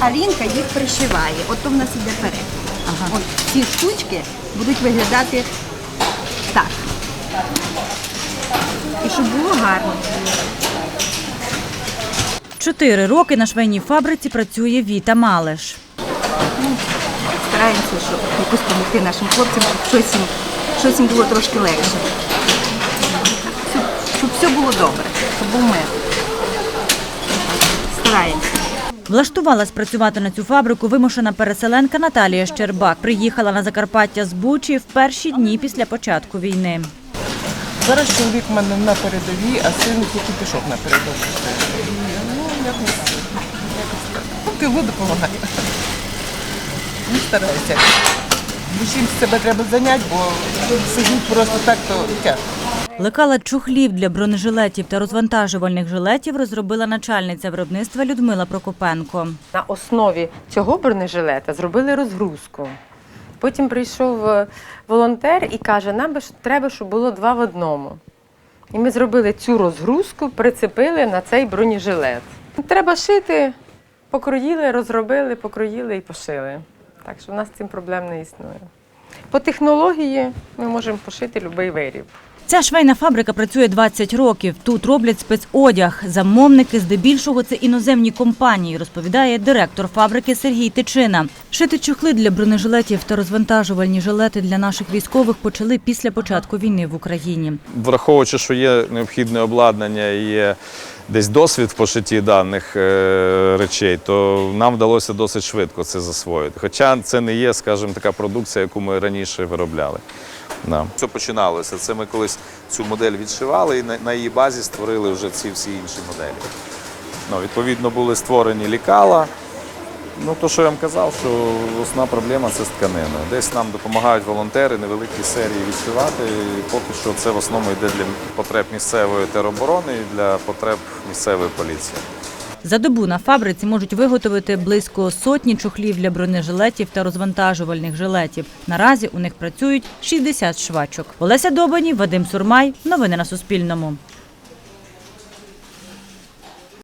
а Лінка їх пришиває. От то в нас іде перед. От ці штучки будуть виглядати так. І щоб було гарно. Чотири роки на швейній фабриці працює Віта Малиш. Стараємося, щоб якось допомогти нашим хлопцям, щоб щось їм, щось їм було трошки легше. Щоб, щоб все було добре, щоб був мир. Стараємося. Влаштувалась працювати на цю фабрику вимушена переселенка Наталія Щербак. Приїхала на Закарпаття з Бучі в перші дні після початку війни. Зараз чоловік в мене на передовій, а син тільки пішов на передову. Ну, якось, якось. Ну, Киву допомагає. Не стараюся. Чим себе треба зайняти, бо сидіть просто так, то тяжко. Лекала чухлів для бронежилетів та розвантажувальних жилетів розробила начальниця виробництва Людмила Прокопенко. На основі цього бронежилета зробили розгрузку. Потім прийшов е, волонтер і каже, нам би треба, щоб було два в одному. І ми зробили цю розгрузку, прицепили на цей бронежилет. Треба шити, покроїли, розробили, покроїли і пошили. Так що в нас цим проблем не існує. По технології ми можемо пошити будь-який виріб. Ця швейна фабрика працює 20 років. Тут роблять спецодяг. Замовники здебільшого це іноземні компанії, розповідає директор фабрики Сергій Тичина. Шити чохли для бронежилетів та розвантажувальні жилети для наших військових почали після початку війни в Україні. Враховуючи, що є необхідне обладнання і є десь досвід в пошитті даних е, речей, то нам вдалося досить швидко це засвоїти. Хоча це не є, скажімо, така продукція, яку ми раніше виробляли. Да. Це починалося. Це ми колись цю модель відшивали і на, на її базі створили вже ці всі інші моделі. Ну, відповідно, були створені лікала. Ну, то, що я вам казав, що основна проблема це з тканиною. Десь нам допомагають волонтери невеликі серії відшивати. І поки що це в основному йде для потреб місцевої тероборони і для потреб місцевої поліції. За добу на фабриці можуть виготовити близько сотні чохлів для бронежилетів та розвантажувальних жилетів. Наразі у них працюють 60 швачок. Олеся Добані, Вадим Сурмай. Новини на Суспільному.